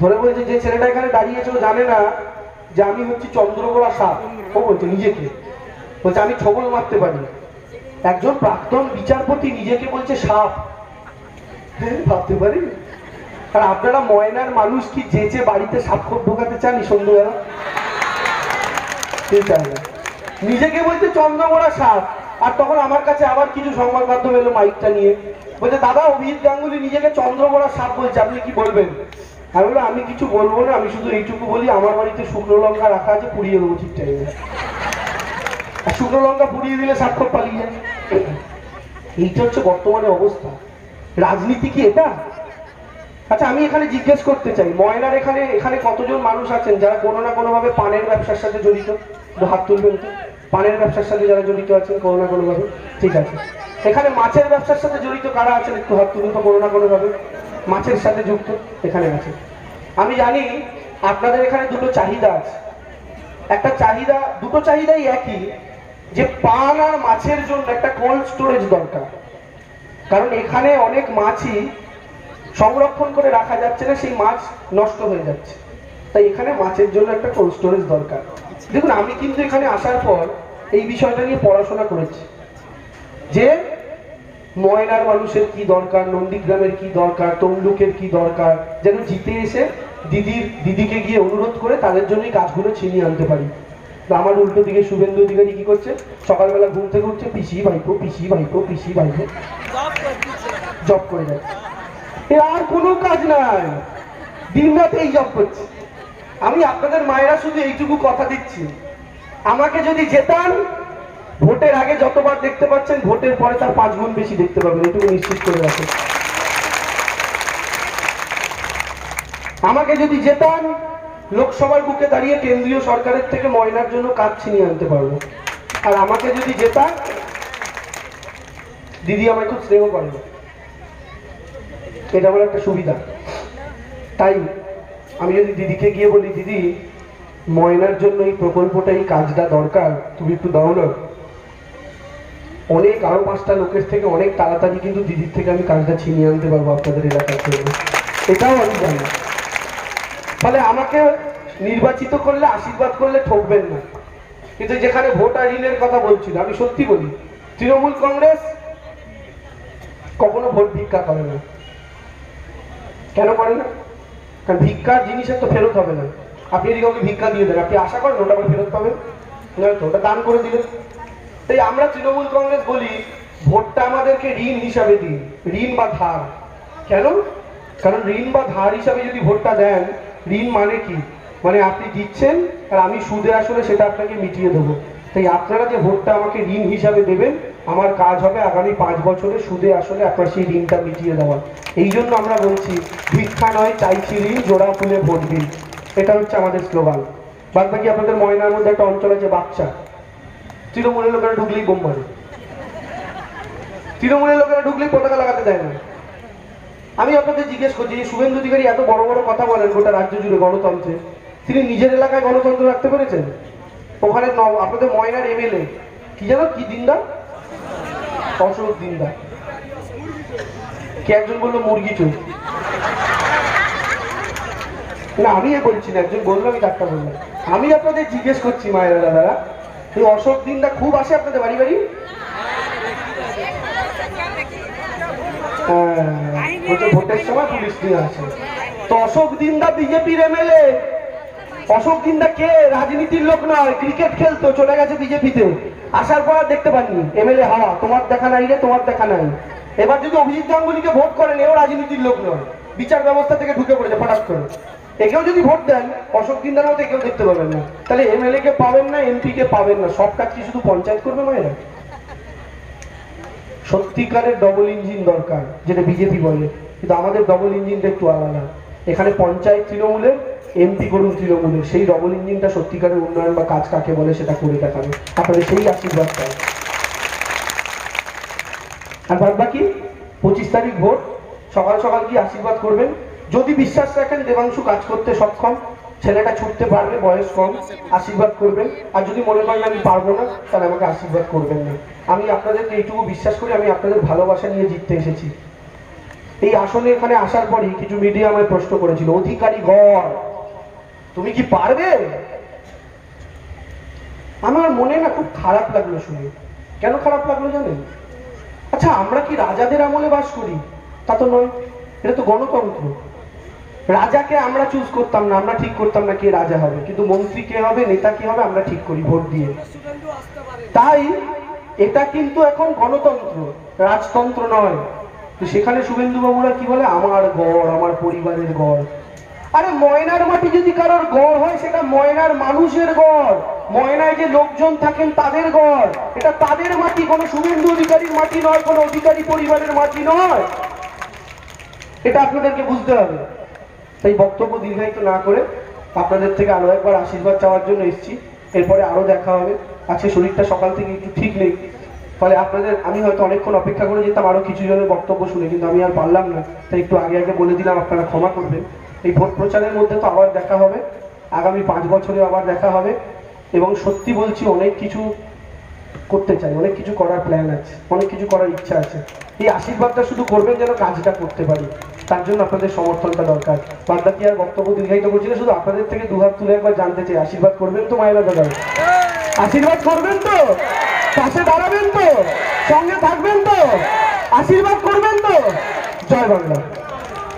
ধরে বলছে যে ছেলেটা এখানে দাঁড়িয়েছে ও জানে না যে আমি হচ্ছি চন্দ্রগোড়া সাপ। ও বলছে, নিজেকে। বলছে, আমি ছবল মারতে পারি। একজন প্রাক্তন বিচারপতি নিজেকে বলছে সাপ। হ্যাঁ ভাবতে পারি আর আপনারা ময়নার মানুষ কি যেচে বাড়িতে সাক্ষর ঢোকাতে চান সন্ধ্যেবেলা? নিজেকে বলছে চন্দ্রমোড়া সাপ। আর তখন আমার কাছে আবার কিছু সংবাদ মাধ্যম এলো মাইকটা নিয়ে। বলছে, দাদা, অভিজিৎ গাঙ্গুলি নিজেকে চন্দ্রমোড়া সাপ বলছে। আপনি কি বলবেন? আমি বললাম আমি কিছু বলব না, আমি শুধু এইটুকু বলি, আমার বাড়িতে শুকনো লঙ্কা রাখা আছে, পুড়িয়ে দেবো ঠিক টাইমে শুকনো লঙ্কা পুড়িয়ে দিলে স্বাক্ষর পালিয়ে যায়। এইটা হচ্ছে বর্তমানে অবস্থা। রাজনীতি কি এটা? আচ্ছা আমি এখানে জিজ্ঞেস করতে চাই, ময়নার এখানে এখানে কতজন মানুষ আছেন যারা কোনো না কোনোভাবে পানের ব্যবসার সাথে জড়িত? হাত তুলবেন তো। পানের ব্যবসার সাথে যারা জড়িত আছেন, কোনো না কোনোভাবে। ঠিক আছে। এখানে মাছের ব্যবসার সাথে জড়িত কারা আছেন? একটু হাত তুলুন তো কোনো না কোনোভাবে। মাছের সাথে যুক্ত এখানে আছে। আমি জানি আপনাদের এখানে দুটো চাহিদা আছে। একটা চাহিদা, দুটো চাহিদাই একই যে পান আর মাছের জন্য একটা কোল্ড স্টোরেজ দরকার। কারণ এখানে অনেক মাছই সংরক্ষণ করে রাখা যাচ্ছে না, সেই মাছ নষ্ট হয়ে যাচ্ছে। তাই এখানে মাছের জন্য একটা কোল্ড স্টোরেজ দরকার। দেখুন, আমি কিন্তু এখানে আসার পর এই বিষয়টা নিয়ে পড়াশোনা করেছি। যে ময়নার মানুষের কি দরকার? নন্দীগ্রামের কি দরকার? তমলুকের কি দরকার? যেন জিতে এসে দিদির, দিদিকে গিয়ে অনুরোধ করে তাদের জন্যই কাজগুলো ছিনিয়ে আনতে পারি। আমার উল্টো দিকে শুভেন্দু অধিকারী কি করছে? সকালবেলা ঘুম থেকে উঠছে, পিসি, ভাইপো পিসি ভাইপো পিসি, ভাইপো। জব করে যাচ্ছে এর আর কোনো কাজ নাই। দিন রাত এই জব করছে। আমি আপনাদের মায়েরা শুধু এইটুকু কথা দিচ্ছি। আমাকে যদি জেতান ভোটের আগে যতবার দেখতে পাচ্ছেন, ভোটের পরে তার পাঁচ গুণ বেশি দেখতে পাবেন। এটুকু নিশ্চিত করে রাখেন আমাকে যদি জেতান, লোকসভার বুকে দাঁড়িয়ে কেন্দ্রীয় সরকারের থেকে ময়নার জন্য কাজ ছিনিয়ে আনতে পারব। আর আমাকে যদি জেতান, দিদি আমায় খুব স্নেহ করে। এটা আমার একটা সুবিধা। তাই আমি যদি দিদিকে গিয়ে বলি, দিদি, ময়নার জন্য এই প্রকল্পটা এই কাজটা দরকার, তুমি একটু দাও না। অনেক, আরও পাঁচটা লোকের থেকে অনেক তাড়াতাড়ি কিন্তু দিদির থেকে আমি কাজটা ছিনিয়ে আনতে পারব আপনাদের এলাকার জন্য। এটাও আমি জানি। ফলে আমাকে নির্বাচিত করলে, আশীর্বাদ করলে ঠকবেন না। কিন্তু যেখানে ভোটার ঋণের কথা বলছিল আমি সত্যি বলি, তৃণমূল কংগ্রেস কখনো ভোট ভিক্ষা করে না। কেন করে না? কারণ ভিক্ষার জিনিসের তো ফেরত হবে না। আপনি যদি কাউকে ভিক্ষা দিয়ে দেন, আপনি আশা করেন ওটা আবার ফেরত পাবেন? ওটা দান করে দিলেন। তাই আমরা তৃণমূল কংগ্রেস বলি, ভোটটা আমাদেরকে ঋণ হিসাবে দিন, ঋণ বা ধার। কেন? কারণ ঋণ বা ধার হিসাবে যদি ভোটটা দেন, ঋণ মানে কি? মানে আপনি দিচ্ছেন, আর আমি সুদে আসলে সেটা আপনাকে মিটিয়ে দেবো। তাই আপনারা যে ভোটটা আমাকে ঋণ হিসাবে দেবেন, আমার কাজ হবে আগামী পাঁচ বছরে সুদে আসলে আপনার সেই ঋণটা মিটিয়ে দেওয়া। এই জন্য আমরা বলছি, ভিক্ষা নয়, চাইছি ঋণ, জোড়া ফুলে ভোট দিন। এটা হচ্ছে আমাদের স্লোগান। বাদ বাকি আপনাদের ময়নার মধ্যে একটা অঞ্চল আছে বাচ্চা তৃণমূলের লোকেরা ঢুকলেই বোম মারে। তৃণমূলের লোকেরা ঢুকলেই পতাকা লাগাতে দেয় না। আমি আপনাদের জিজ্ঞেস করছি যে শুভেন্দু অধিকারী এত বড় বড় কথা বলেন গোটা রাজ্য জুড়ে গণতন্ত্রে, তিনি নিজের এলাকায় গণতন্ত্র রাখতে পেরেছেন? ওখানে আপনাদের ময়নার এমএলএ, কি জানো, কি দিনদা অশোক দিনদা কে একজন বলল, মুরগি চোর? না, আমি এ বলছি না, একজন বলল, আমি ডাক্তার বললাম। আমি আপনাদের জিজ্ঞেস করছি, মায়েরা দাদারা এই অশোক দিনদা খুব আসে আপনাদের বাড়ি বাড়ি? হ্যাঁ, ভোটের সময় পুলিশ আসে। তো অশোক দিনদা বিজেপির এমএলএ অশোক দিনদা কে? রাজনীতির লোক নয় ক্রিকেট খেলতো চলে গেছে বিজেপিতে। আসার পর দেখতে পাননি এমএলএ হাওয়া। তোমার দেখা নাই রে তোমার দেখা নাই। এবার যদি অভিজিৎ গাঙ্গুলিকে ভোট করেন এও রাজনীতির লোক নয়। বিচার ব্যবস্থা থেকে ঢুকে পড়েছে ফটাস করে। একেও যদি ভোট দেন, অশোক দিনদারাও তো একেও দেখতে পাবেন না। তাহলে এমএলএ কে পাবেন না, এমপি কে পাবেন না? সব কাজ কি শুধু পঞ্চায়েত করবে মায়েরা? সত্যিকারের ডবল ইঞ্জিন দরকার, যেটা বিজেপি বলে। কিন্তু আমাদের ডবল ইঞ্জিনটা একটু আলাদা। এখানে পঞ্চায়েত তৃণমূলের, এমপি করুন তৃণমূলের। সেই ডবল ইঞ্জিনটা সত্যিকারের উন্নয়ন বা কাজ কাকে বলে সেটা করে দেখাবে। আপনাদের সেই আশীর্বাদ চাই আর বাদ বাকি, পঁচিশ তারিখ ভোট। সকাল সকাল কি আশীর্বাদ করবেন? যদি বিশ্বাস রাখেন দেবাংশু কাজ করতে সক্ষম, ছেলেটা ছুটতে পারবে বয়স কম, আশীর্বাদ করবেন। আর যদি মনে করেন আমি পারব না, তাহলে আমাকে আশীর্বাদ করবেন না। আমি আপনাদেরকে এইটুকু বিশ্বাস করি, আমি আপনাদের ভালোবাসা নিয়ে জিততে এসেছি। এই আসনে এখানে আসার পরই কিছু মিডিয়া আমায় প্রশ্ন করেছিল, অধিকারী ঘর তুমি কি পারবে? আমার মনে না খুব খারাপ লাগল শুনে। কেন খারাপ লাগল জানেন? আচ্ছা আমরা কি রাজাদের আমলে বাস করি? তা তো নয়, এটা তো গণতন্ত্র। রাজাকে আমরা চুজ করতাম না, আমরা ঠিক করতাম না কে রাজা হবে। কিন্তু মন্ত্রী কে হবে, নেতা কে হবে, আমরা ঠিক করি ভোট দিয়ে। তাই এটা কিন্তু এখন গণতন্ত্র, রাজতন্ত্র নয়। তো সেখানে শুভেন্দু বাবুরা কি বলে? আমার গড়, আমার পরিবারের গড়। আরে ময়নার মাটি যদি কারোর গড় হয়, সেটা ময়নার মানুষের গড়। ময়নায় যে লোকজন থাকেন, তাদের গড়। এটা তাদের মাটি, কোনো শুভেন্দু অধিকারীর মাটি নয়, কোনো অধিকারী পরিবারের মাটি নয়। এটা আপনাদেরকে বুঝতে হবে। তাই বক্তব্য দীর্ঘায়িত না করে আপনাদের থেকে আরও একবার আশীর্বাদ চাওয়ার জন্য এসেছি। এরপরে আরও দেখা হবে। আজকে শরীরটা সকাল থেকে একটু ঠিক নেই। ফলে আপনাদের, আমি হয়তো অনেকক্ষণ অপেক্ষা করে যেতাম, আরও কিছু জনের বক্তব্য শুনে, কিন্তু আমি আর পারলাম না। তাই একটু আগে আগে বলে দিলাম, আপনারা ক্ষমা করবেন। এই ভোট প্রচারের মধ্যে তো আবার দেখা হবে। আগামী পাঁচ বছরে আবার দেখা হবে। এবং সত্যি বলছি, অনেক কিছু করতে চাই, অনেক কিছু করার প্ল্যান আছে, অনেক কিছু করার ইচ্ছা আছে। এই আশীর্বাদটা শুধু করবেন যেন কাজটা করতে পারি। তার জন্য আপনাদের সমর্থনটা দরকার। বাদবাকি আর বক্তব্য দীর্ঘায়িত করছি না, শুধু আপনাদের থেকে দু হাত তুলে একবার জানতে চাই। আশীর্বাদ করবেন তো মায়েরা দাদা? আশীর্বাদ করবেন তো? পাশে দাঁড়াবেন তো? সঙ্গে থাকবেন তো? আশীর্বাদ করবেন তো? জয় বাংলা।